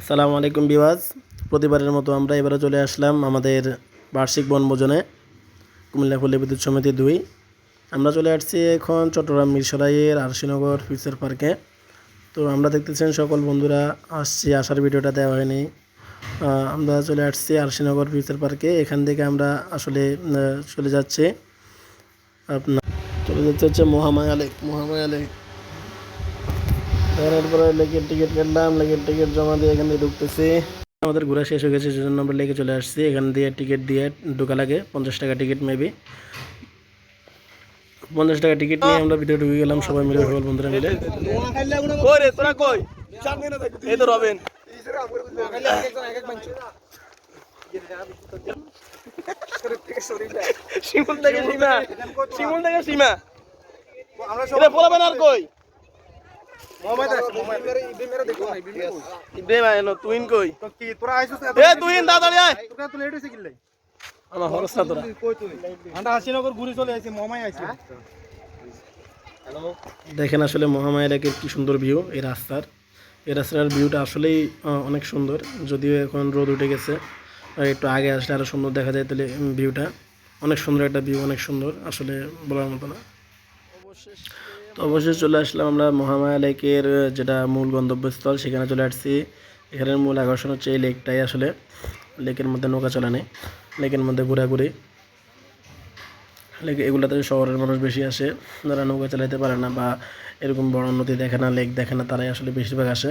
আসসালামু আলাইকুম বিওয়াজ প্রতিবারের মতো আমরা এবারে চলে আসলাম আমাদের বার্ষিক বনভোজনে কুমিল্লা পল্লী বিদ্যুৎ সমিতি দুই। আমরা চলে আসছি এখন চট্টগ্রাম মিরসরাইয়ের আরশিনগর ফিউচার পার্কে। তো আমরা দেখতেছেন সকল বন্ধুরা আসছি, আসার ভিডিওটা দেওয়া হয়নি। আমরা চলে আসছি আরশিনগর ফিউচার পার্কে। এখান থেকে আমরা আসলে চলে যাচ্ছি। আপনার চলে যাচ্ছে হচ্ছে মহামায়া লেক। এরপরে লেকের টিকিট কাটলাম, লেকের টিকিট জমা দিয়ে এখান থেকে ঢুকতেছি। আমাদের ঘোরা শেষ হয়ে গেছে, সেজন্য আমরা লেকে চলে আসছি। এখান দিয়ে টিকিট দিয়ে ঢোকা লাগে, পঞ্চাশ টাকা টিকিট মেবি পঞ্চাশ টাকা টিকিট নিয়ে আমরা ভিতরে ঢুকে গেলাম, সবাই মিলে সকল বন্ধুরা মিলে। সীমা। এটা বলবেন আর কই? দেখেন আসলে মহামায়া লেকের কি সুন্দর ভিউ এই রাস্তার। এই রাস্তার ভিউটা আসলেই অনেক সুন্দর। যদিও এখন রোদ উঠে গেছে একটু আগে আসলে আরও সুন্দর দেখা যায় তাহলে ভিউটা অনেক সুন্দর একটা ভিউ অনেক সুন্দর আসলে বলার মতো না। তো অবশ্যই চলে আসলাম আমরা মহামায়া লেকের যেটা মূল গন্তব্যস্থল সেখানে চলে আসছি। এখানের মূল আকর্ষণ হচ্ছে এই লেকটাই আসলে। লেকের মধ্যে নৌকা চালানি লেকের মধ্যে ঘোরাঘুরি। লেক এগুলোতে শহরের মানুষ বেশি আসে যারা নৌকা চালাতে পারে না বা এরকম বড় নদী দেখে না লেক দেখে না তারাই আসলে বেশিরভাগ আসে।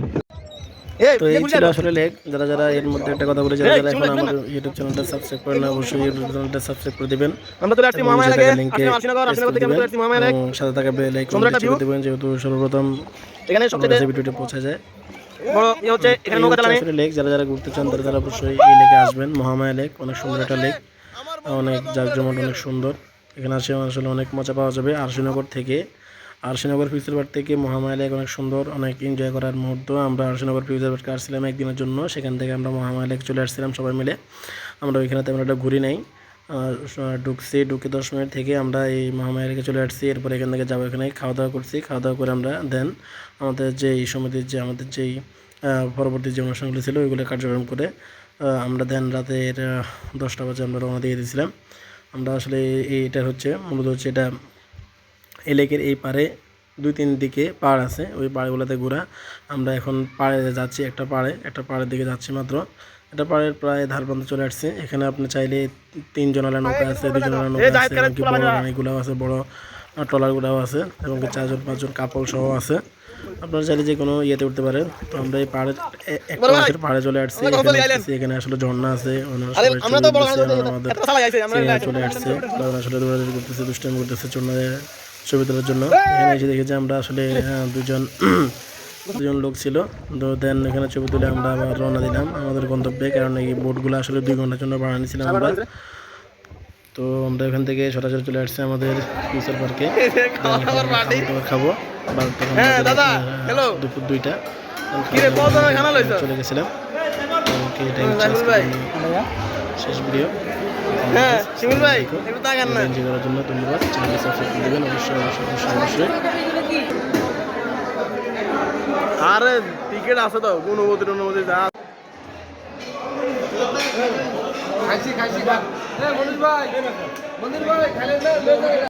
তো এই ছিল আসলে লেক। যারা যারা এর মধ্যে একটা কথা বলে যারা এখন ইউটিউব চ্যানেলটা সাবস্ক্রাইব করেন অবশ্যই ইউটিউব চ্যানেলটা সাবস্ক্রাইব করে দিবেন। আমরা তো আসছি থেকে আমরা আসছি মহামায়া লেক সাথে থাকা বেল আইকন একটা দিবেন যেহেতু সর্বপ্রথম এখানে সবচেয়ে ভিডিওটি পৌঁছে যায়। বড় ইয়ে হচ্ছে এখানে নৌকা হচ্ছে লেক যারা যারা ঘুরতে চান তারা তারা অবশ্যই এই লেকে আসবেন। মহামায়া লেক অনেক সুন্দর একটা লেক অনেক অনেক সুন্দর। এখানে আসে আসলে অনেক মজা পাওয়া যাবে। আরশিনগর থেকে আরশিনগর ফিউচার পার্ক থেকে মহামায়া লেক অনেক সুন্দর, অনেক এনজয় করার মুহূর্ত। আমরা আরশিনগর ফিউচার পার্কে আসছিলাম একদিনের জন্য, সেখান থেকে আমরা মহামায়া লেক চলে আসছিলাম সবাই মিলে। আমরা ওইখানে তেমন একটা ঘুরি নাই। ঢুকছি, ঢুকে দশ মিনিট থেকে আমরা এই মহামায়া লেকে চলে আসছি। এরপর এখান থেকে যাব এখানে খাওয়া দাওয়া করছি খাওয়া দাওয়া করে আমরা দেন আমাদের যে এই সমিতির যে, আমাদের যেই পরবর্তী যে অনুষ্ঠানগুলো ছিল, ওইগুলো কার্যক্রম করে আমরা দেন রাতের দশটা বাজে আমরা রওনা দিয়ে দিয়েছিলাম। আমরা আসলে এই- এটা হচ্ছে, মূলত হচ্ছে এটা এই লেকের এই পারে দুই তিন দিকে পাড় আছে। ওই পাড়গুলোতে ঘোরা। আমরা এখন পাড়ে যাচ্ছি একটা পাড়ে। একটা পাড়ের দিকে যাচ্ছি মাত্র। এটা পাড়ের প্রায় ধার পর্যন্ত চলে আসছে। এখানে আপনি চাইলে তিন জনালা নৌকা আছে দুই জনালা নৌকা আছে এমনকি বড় রানিগুলাও আছে বড় ট্রলারগুলাও আছে এবং চারজন পাঁচজন কাপল সহ আছে। আপনারা চাইলে যে কোনো ইয়েতে উঠতে পারেন। তো আমরা এই এ- একটা মাসের পাড়ে চলে আসছি। এখানে আসলে ঝর্ণা আছে আমরা তো বড় আমরা আমাদের চলে আসছে। আসলে দৌড়াদৌড়ি করতেছে দুষ্টামি করতেছে চন্দ্রে ছবি তোলার জন্য। এখানে এসে দেখেছি আমরা আসলে দুজন দুজন লোক ছিল। তো দেন এখানে ছবি তুলে আমরা আবার রওনা দিলাম আমাদের গন্তব্যে কারণ এই বোটগুলো আসলে দুই ঘণ্টার জন্য ভাড়া নিয়েছিলাম আমরা। তো আমরা এখান থেকে সরাসরি চলে আসছি আমাদের ফিউচার পার্কে। খাব। হ্যাঁ। দুপুর দুইটা। চলে গেছিলাম। এই শেষ ভিডিও। হ্যাঁ শিমুল ভাই একটু তাকান না। করার জন্য ধন্যবাদ। চ্যানেলটি সাবস্ক্রাইব করে দেবেন অবশ্যই অবশ্যই অবশ্যই অবশ্যই। আরে টিকিট আছে তো অনুমতি অনুমতি যা খাইছি খাইছি মনির ভাই মনির ভাই খাইলে